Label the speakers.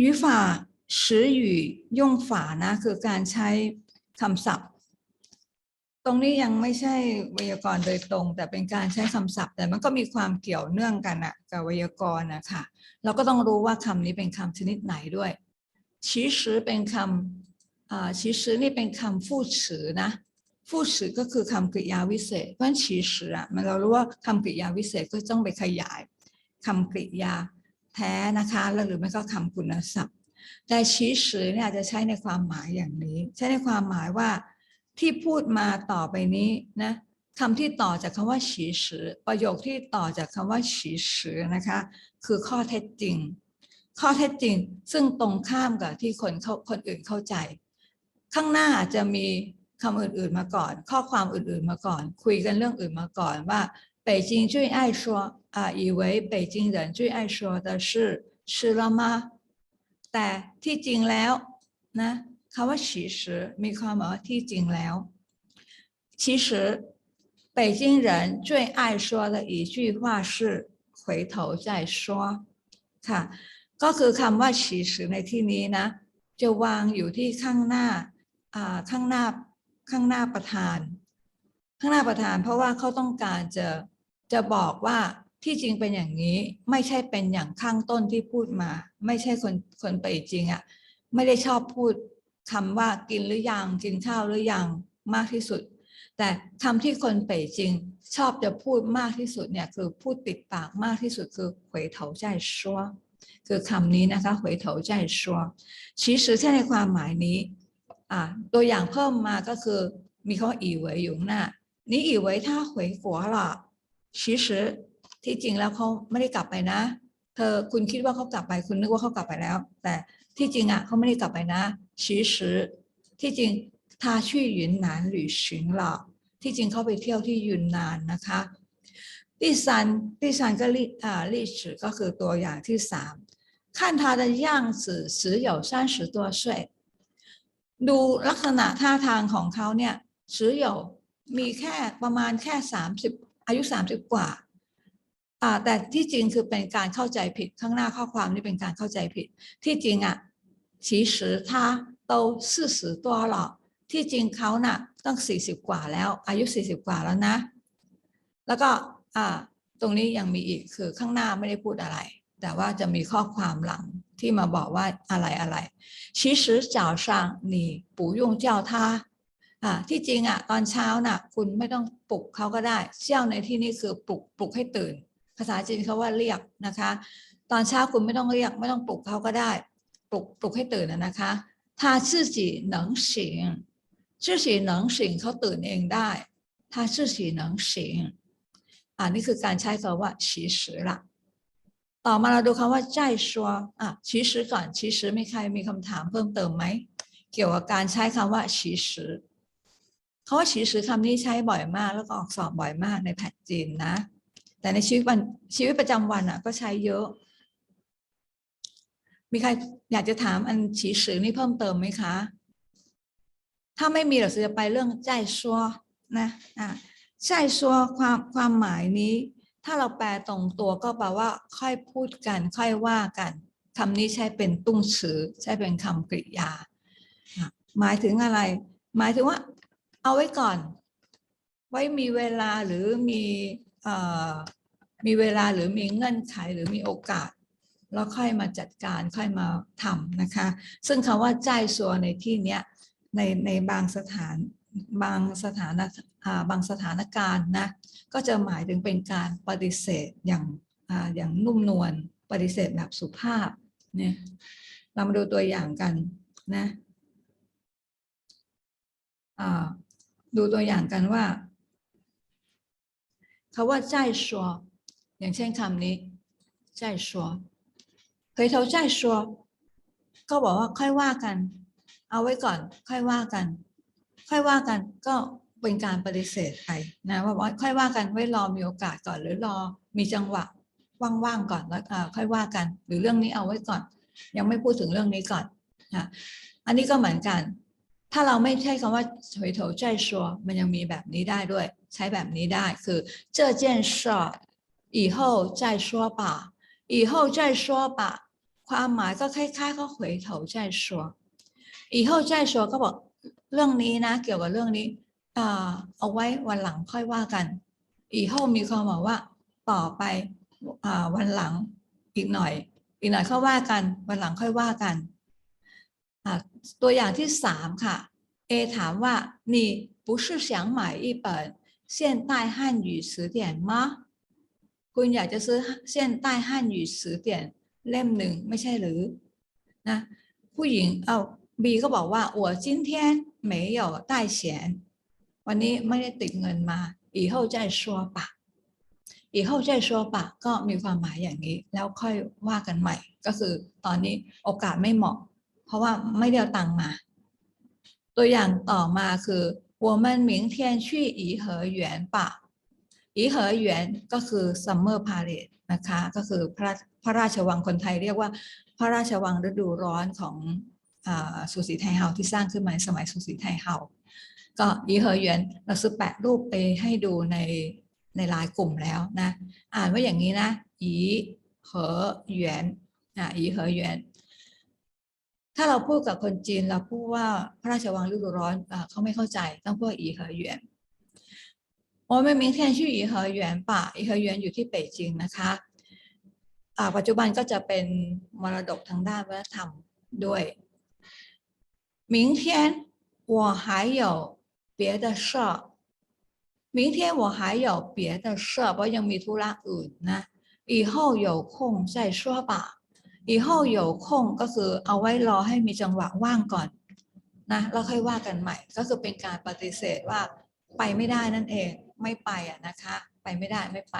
Speaker 1: 语法时语用法นะคือการใช้คำศัพท์ ตรงนี้ยังไม่ใช่ไวยากรณ์โดยตรง แต่เป็นการใช้คำศัพท์ แต่มันก็มีความเกี่ยวเนื่องกันอะกับไวยากรณ์นะคะเราก็ต้องรู้ว่าคำนี้เป็นคำชนิดไหนด้วยชีสเป็นคำอ่าชีสนี่เป็นคำฟู่ฉือนะฟู่ฉือก็คือคำกริยาวิเศษ เพราะฉะนั้นชีสอะมันเรารู้ว่าคำกริยาวิเศษก็ต้องไปขยายคำกริยา แท้นะคะแล้วหรือไม่ก็คำคุณศัพท์ แต่ชีสเนี่ยอาจจะใช้ในความหมายอย่างนี้ ใช้ในความหมายว่าที่พูดมาต่อไปนี้นะคำที่ต่อจากคำว่าฉีสประโยคที่ต่อจากคำว่าฉีสนะคะ คือข้อเท็จจริง ข้อเท็จจริง ซึ่งตรงข้ามกับที่คนเขาคนอื่นเข้าใจ ข้างหน้าอาจจะมีคำอื่นๆมาก่อน ข้อความอื่นๆมาก่อน คุยกันเรื่องอื่นมาก่อนว่า北京最爱说 啊，以为北京人最爱说的是吃了吗？แต่ที่จริงแล้วนะคำว่า其实มีความหมายว่าที่จริงแล้ว其实北京人最爱说的一句话是回头再说ค่ะ ก็คือคำว่า其实ในที่นี้นะ จะวางอยู่ที่ข้างหน้าอ่าข้างหน้าข้างหน้าประธาน ข้างหน้าประธาน เพราะว่าเขาต้องการจะจะบอกว่า ที่จริงเป็นอย่างนี้ไม่ใช่เป็นอย่างข้างต้นที่พูดมา ไม่ใช่คนคนไปจริงอะ่ะไม่ได้ชอบพูดคำว่ากินหรือยังกินข้าวหรือยังมากที่สุด แต่คำที่คนไปจริง ชอบจะพูดมากที่สุดเนี่ยคือพูดติดปากมากที่สุดคือหวยเถาใจชัวคือคำนี้นะคะหวยเถาใจชัวชี้สื่อในความหมายนี้อ่าตัวอย่างเพิ่มมาก็คือมีคำว่าอีเหวยอยู่หน้านี่อีเหวยถ้าหวยกัวละ其实 ที่จริงแล้วเขาไม่ได้กลับไปนะ เธอคุณคิดว่าเขากลับไป คุณนึกว่าเขากลับไปแล้ว แต่ที่จริงอ่ะเขาไม่ได้กลับไปนะ其实ที่จริง他去云南旅行了ที่จริงเขาไปเที่ยวที่ยุนนานนะคะ第三第三个例อ่า例子ก็คือตัวอย่างที่สาม看他的样子只有三十多岁ดูลักษณะท่าทางของเขาเนี่ย只有มีแค่ประมาณแค่สามสิบอายุสามสิบกว่า อ่า แต่ที่จริงคือเป็นการเข้าใจผิดข้างหน้าข้อความนี่เป็นการเข้าใจผิด ที่จริงอ่ะ其实他都四十多了ที่จริงเขาน่ะต้องสี่สิบกว่าแล้ว อายุสี่สิบกว่าแล้วนะ แล้วก็อ่าตรงนี้ยังมีอีกคือข้างหน้าไม่ได้พูดอะไร แต่ว่าจะมีข้อความหลังที่มาบอกว่าอะไรอะไร其实早上你不用叫他อ่าที่จริงอ่ะตอนเช้าน่ะ คุณไม่ต้องปลุกเขาก็ได้เชี่ยวในที่นี้คือปลุกปลุกให้ตื่น ภาษาจีนเขาว่าเรียกนะคะ ตอนเช้าคุณไม่ต้องเรียก ไม่ต้องปลุกเขาก็ได้ ปลุกปลุกให้ตื่นนะนะคะ他自己能醒自己能醒เขาตื่นเองได้他自己能醒อ่านี่คือการใช้คำว่า其实ละต่อมาเราดูคำว่าใจชัวอ่ะ其实ก่อน其实มีใครมีคำถามเพิ่มเติมไหมเกี่ยวกับการใช้คำว่า其实คำว่าฉีสือคำนี้ใช้บ่อยมาก แล้วก็ออกสอบบ่อยมากในแผนจีนนะ แต่ในชีวิตวันชีวิตประจำวันอะ ก็ใช้เยอะ มีใครอยากจะถามอันฉีสือนี่เพิ่มเติมไหมคะ ถ้าไม่มีเราจะไปเรื่องใจซัวนะอ่าใจซัวความความหมายนี้ ถ้าเราแปลตรงตัวก็แปลว่า ค่อยพูดกัน ค่อยว่ากันคำนี้ใช้เป็นตุ้งสือใช้เป็นคำกริยา หมายถึงอะไร หมายถึงว่า เอาไว้ก่อน ไว้มีเวลาหรือมี มีเวลาหรือมีเงื่อนไขหรือมีโอกาส แล้วค่อยมาจัดการค่อยมาทำนะคะ ซึ่งคำว่าใจซัวในที่เนี้ยในในบางสถานบางสถานบางสถานการณ์นะก็จะหมายถึงเป็นการปฏิเสธอย่างอย่างนุ่มนวลปฏิเสธแบบสุภาพเนี่ยเรามาดูตัวอย่างกันนะดูตัวอย่างกันว่า คาว่าใจชัอย่างเช่นคำนี้ใจชัวเคยโทรใจชัก็บอกว่าค่อยว่ากัน เอาไว้ก่อน ค่อยว่ากัน ค่อยว่ากันก็เป็นการปฏิเสธไปนะว่าค่อยว่ากันไว้รอมีโอกาสก่อน หรือรอมีจังหวะว่างๆก่อนแล้วค่อยว่ากัน หรือเรื่องนี้เอาไว้ก่อน ยังไม่พูดถึงเรื่องนี้ก่อนนะอันนี้ก็เหมือนกัน ถ้าเราไม่ใช่คำว่าเฉยโถใจชัวมันยังมีแบบนี้ได้ด้วย ใช้แบบนี้ได้คือ这件事以后再说吧以后再说吧ค ความหมายก็คล้ายๆก็回头再说以后再说ก็บอกเรื่องนี้นะ เกี่ยวกับเรื่องนี้อ่าเอาไว้วันหลังค่อยว่ากันอี后มีความหมายว่า ต่อไปอ่าวันหลังอีกหน่อย อีกหน่อยค่อยว่ากัน วันหลังค่อยว่ากันอ่าตัวอย่างที่สามค่ะ A ถามว่า你不是想买一本 现代汉语词典吗คุณอยากจะซื้อ现代汉语词典เล่มหนึ่งไม่ใช่หรือนะผู้หญิงเอาบีก็บอกว่า我今天没有带钱วันนี้ไม่ได้ติดเงินมา以后再说吧以后再说吧ก็มีความหมายอย่างนี้ แล้วค่อยว่ากันใหม่ ก็คือตอนนี้โอกาสไม่เหมาะ เพราะว่าไม่ได้เอาตังค์มา ตัวอย่างต่อมาคือ 我们明天去颐和园吧颐和园ก็คือ summer parade นะคะ ก็คือพระพระราชวังคนไทยเรียกว่า พระราชวังฤดูร้อนของอาสุสีไทยเฮาที่สร้างขึ้นมาในสมัยสุสีไทยเฮาก็颐和园เราซื้อแปะรูปไปให้ดูในในไลน์กลุ่มแล้วนะ อ่านว่าอย่างนี้นะ颐和园อ่า颐和园 ถ้าเราพูดกับคนจีนเราพูดว่าพระราชวังฤดูร้อนอ่าเขาไม่เข้าใจต้องพูด颐和园我们明天去颐和园吧颐和园อยู่ที่เป่ยจิงนะคะอ่าปัจจุบันก็จะเป็นมรดกทางด้านวัฒนธรรมด้วย明天我还有别的事明天我还有别的事เพราะยังมีธุระอื่นนะ以后有空再说吧 以后有空ก็คือเอาไว้รอให้มีจังหวะว่างก่อนนะแล้วค่อยว่ากันใหม่ ก็คือเป็นการปฏิเสธว่าไปไม่ได้นั่นเองไม่ไปอ่ะนะคะ ไปไม่ได้ไม่ไป